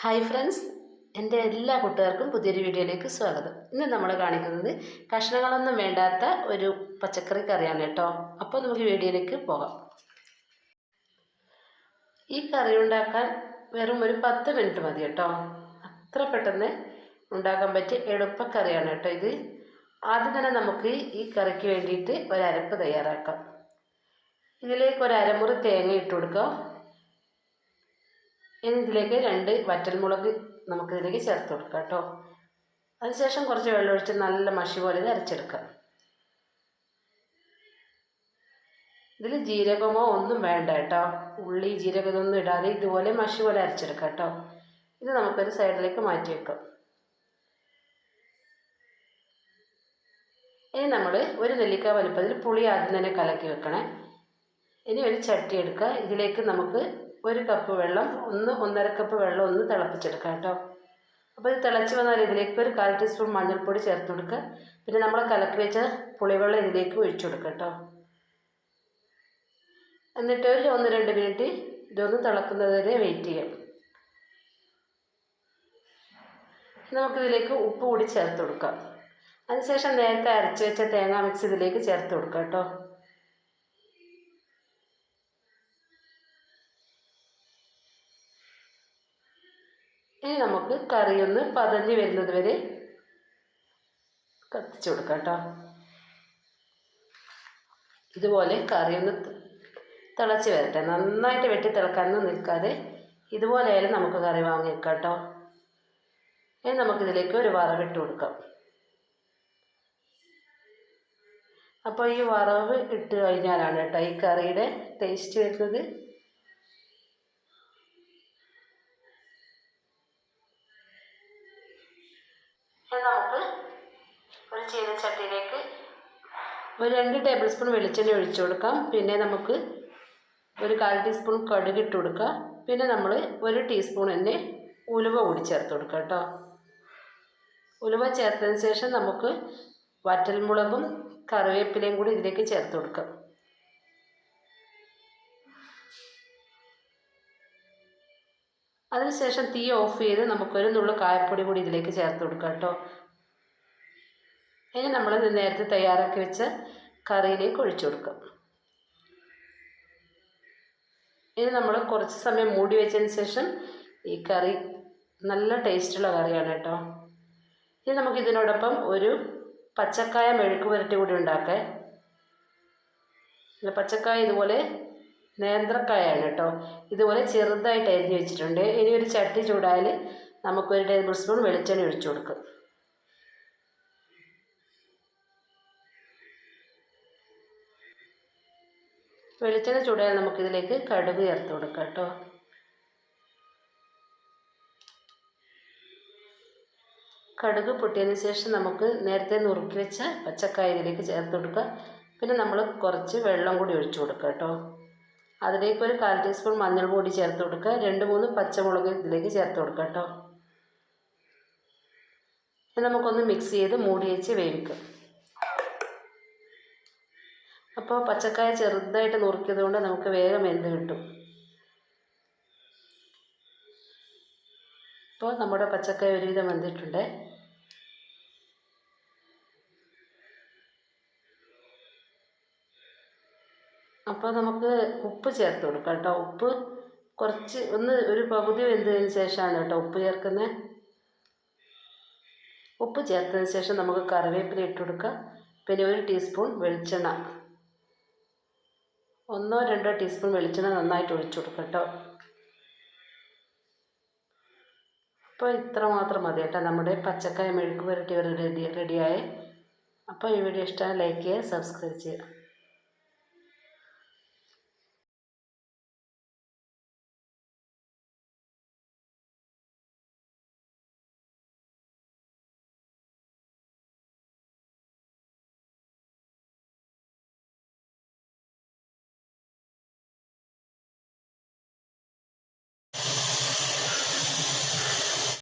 Hi friends എന്റെ എല്ലാ കൂട്ടുകാർക്കും പുതിയൊരു വീഡിയോയിലേക്ക് സ്വാഗതം. ഇന്ന് നമ്മൾ കാണിക്കുന്നത് കഷ്ണങ്ങളൊന്നും വേണ്ടാത്ത ഒരു പച്ചക്കറി കറിയാണ് കേട്ടോ. അപ്പോൾ നമുക്ക് വീഡിയോയിലേക്ക് പോകാം. ഈ കറി ഉണ്ടാക്കാൻ വെറും ഒരു പത്ത് മിനിറ്റ് മതി കേട്ടോ. അത്ര പെട്ടെന്ന് ഉണ്ടാക്കാൻ പറ്റിയ എളുപ്പക്കറിയാണ് കേട്ടോ ഇത്. ആദ്യം തന്നെ നമുക്ക് ഈ കറിക്ക് വേണ്ടിയിട്ട് ഒരരപ്പ് തയ്യാറാക്കാം. ഇതിലേക്ക് ഒരു അരമുറി തേങ്ങ ഇട്ട് കൊടുക്കാം. ഇനി ഇതിലേക്ക് രണ്ട് വറ്റൽമുളക് നമുക്ക് ഇതിലേക്ക് ചേർത്ത് കൊടുക്കാം കേട്ടോ. അതിനുശേഷം കുറച്ച് വെള്ളമൊഴിച്ച് നല്ല മഷി പോലെ ഇത് അരച്ചെടുക്കാം. ഇതിൽ ജീരകമോ ഒന്നും വേണ്ട കേട്ടോ. ഉള്ളി ജീരകം ഇതൊന്നും ഇടാതെ ഇതുപോലെ മഷി പോലെ അരച്ചെടുക്കാം കേട്ടോ. ഇത് നമുക്കൊരു സൈഡിലേക്ക് മാറ്റി വെക്കാം. ഇനി നമ്മൾ ഒരു നെല്ലിക്ക വലുപ്പത്തിൽ പുളി ആദ്യം തന്നെ കലക്കി വെക്കണേ. ഇനി ഒരു ചട്ടി എടുക്കുക. ഇതിലേക്ക് നമുക്ക് ഒരു കപ്പ് വെള്ളം ഒന്ന് ഒന്നര കപ്പ് വെള്ളം ഒന്ന് തിളപ്പിച്ചെടുക്കാം കേട്ടോ. അപ്പോൾ ഇത് തിളച്ച് വന്നാൽ ഇതിലേക്ക് ഒരു കാൽ ടീസ്പൂൺ മഞ്ഞൾപ്പൊടി ചേർത്ത് കൊടുക്കുക. പിന്നെ നമ്മൾ കലക്കി വെച്ച പുളിവെള്ളം ഇതിലേക്ക് ഒഴിച്ചു കൊടുക്കുക കേട്ടോ. എന്നിട്ട് ഒരു ഒന്ന് രണ്ട് മിനിറ്റ് ഇതൊന്ന് തിളക്കുന്നത് വരെ വെയിറ്റ് ചെയ്യാം നമുക്കിതിലേക്ക് ഉപ്പ് കൂടി ചേർത്ത് കൊടുക്കാം. അതിനുശേഷം നേരത്തെ അരച്ച് വെച്ച തേങ്ങ മിക്സ് ഇതിലേക്ക് ചേർത്ത് കൊടുക്കാം കേട്ടോ. ഇനി നമുക്ക് കറിയൊന്ന് പതഞ്ഞ് വരുന്നത് വരെ കത്തിച്ച് കൊടുക്കാം കേട്ടോ ഇതുപോലെ കറിയൊന്ന് തിളച്ച് വരട്ടെ. നന്നായിട്ട് വെട്ടി തിളക്കാനൊന്നും നിൽക്കാതെ ഇതുപോലെയായാലും നമുക്ക് കറി വാങ്ങി വെക്കാം കേട്ടോ ഇനി നമുക്കിതിലേക്ക് ഒരു വറവിട്ട് കൊടുക്കാം. അപ്പോൾ ഈ വറവ് ഇട്ട് കഴിഞ്ഞാലാണ് കേട്ടോ ഈ കറിയുടെ ടേസ്റ്റ് വരുന്നത് ഇനി നമുക്ക് ഒരു ചട്ടിയിലേക്ക് ഒരു രണ്ട് ടേബിൾ സ്പൂൺ വെളിച്ചെണ്ണ ഒഴിച്ചു കൊടുക്കാം. പിന്നെ നമുക്ക് ഒരു കാൽ ടീസ്പൂൺ കടുക് ഇട്ട് കൊടുക്കുക. പിന്നെ നമ്മൾ ഒരു ടീസ്പൂൺ തന്നെ ഉലുവ കൂടി ചേർത്ത് കൊടുക്കുക കേട്ടോ. ഉലുവ ചേർത്തതിന് ശേഷം നമുക്ക് വറ്റൽമുളകും കറിവേപ്പിലയും കൂടി ഇതിലേക്ക് ചേർത്ത് കൊടുക്കാം. അതിനുശേഷം തീ ഓഫ് ചെയ്ത് നമുക്കൊരു നുള്ളു കായപ്പൊടി കൂടി ഇതിലേക്ക് ചേർത്ത് കൊടുക്കാം കേട്ടോ. ഇനി നമ്മൾ നേരത്തെ തയ്യാറാക്കി വെച്ച കറിയിലേക്ക് ഒഴിച്ചു കൊടുക്കാം. ഇനി നമ്മൾ കുറച്ച് സമയം മൂടി വെച്ചതിന് ശേഷം ഈ കറി നല്ല ടേസ്റ്റുള്ള കറിയാണ് കേട്ടോ. ഇനി നമുക്ക് ഇതിനോടൊപ്പം ഒരു പച്ചക്കായ മെഴുക്ക് പുരട്ടി കൂടി ഉണ്ടാക്കാം പച്ചക്കായ ഇതുപോലെ നേന്ത്രക്കായാണ് കേട്ടോ. ഇതുപോലെ ചെറുതായിട്ട് അരിഞ്ഞ് വെച്ചിട്ടുണ്ട്. ഇനി ഒരു ചട്ടി ചൂടായാൽ നമുക്കൊരു ടേബിൾ സ്പൂൺ വെളിച്ചെണ്ണ ഒഴിച്ചു കൊടുക്കും. വെളിച്ചെണ്ണ ചൂടായാൽ നമുക്കിതിലേക്ക് കടുക് ചേർത്ത് കൊടുക്കാം കേട്ടോ. കടുക് പൊട്ടിയതിന് ശേഷം നമുക്ക് നേരത്തെ നുറുക്കി വെച്ച പച്ചക്കായ ഇതിലേക്ക് ചേർത്ത് കൊടുക്കുക. പിന്നെ നമ്മൾ കുറച്ച് വെള്ളം കൂടി ഒഴിച്ചു കൊടുക്കുക കേട്ടോ. അതിലേക്ക് ഒരു കാൽ ടീസ്പൂൺ മഞ്ഞൾ പൊടി ചേർത്ത് കൊടുക്കുക. രണ്ട് മൂന്ന് പച്ചമുളക് ഇതിലേക്ക് ചേർത്ത് കൊടുക്കുക കേട്ടോ. നമുക്കൊന്ന് മിക്സ് ചെയ്ത് മൂടി വെച്ച് വേവിക്കാം. അപ്പോൾ പച്ചക്കായ ചെറുതായിട്ട് നുറുക്കിയത് കൊണ്ട് നമുക്ക് വേഗം വെന്ത് കിട്ടും. ഇപ്പോൾ നമ്മുടെ പച്ചക്കായ ഒരുവിധം വന്നിട്ടുണ്ട് അപ്പോൾ നമുക്ക് ഉപ്പ് ചേർത്ത് കൊടുക്കാം കേട്ടോ. ഉപ്പ് കുറച്ച് ഒന്ന് ഒരു പകുതി വെന്തതിന് ശേഷമാണ് കേട്ടോ ഉപ്പ് ചേർക്കുന്നത് ഉപ്പ് ചേർത്തതിന് ശേഷം നമുക്ക് കറിവേപ്പില ഇട്ട് കൊടുക്കാം. പിന്നെ ഒരു ടീസ്പൂൺ വെളിച്ചെണ്ണ. ഒന്നോ രണ്ടോ ടീസ്പൂൺ വെളിച്ചെണ്ണ നന്നായിട്ട് ഒഴിച്ചു കൊടുക്കും കേട്ടോ. അപ്പോൾ ഇത്ര മാത്രം മതി കേട്ടോ. നമ്മുടെ പച്ചക്കായ മെഴുക്ക് പുരട്ടി റെഡി റെഡിയായി. അപ്പോൾ ഈ വീഡിയോ ഇഷ്ടമായി ലൈക്ക് ചെയ്യുക സബ്സ്ക്രൈബ് ചെയ്യുക.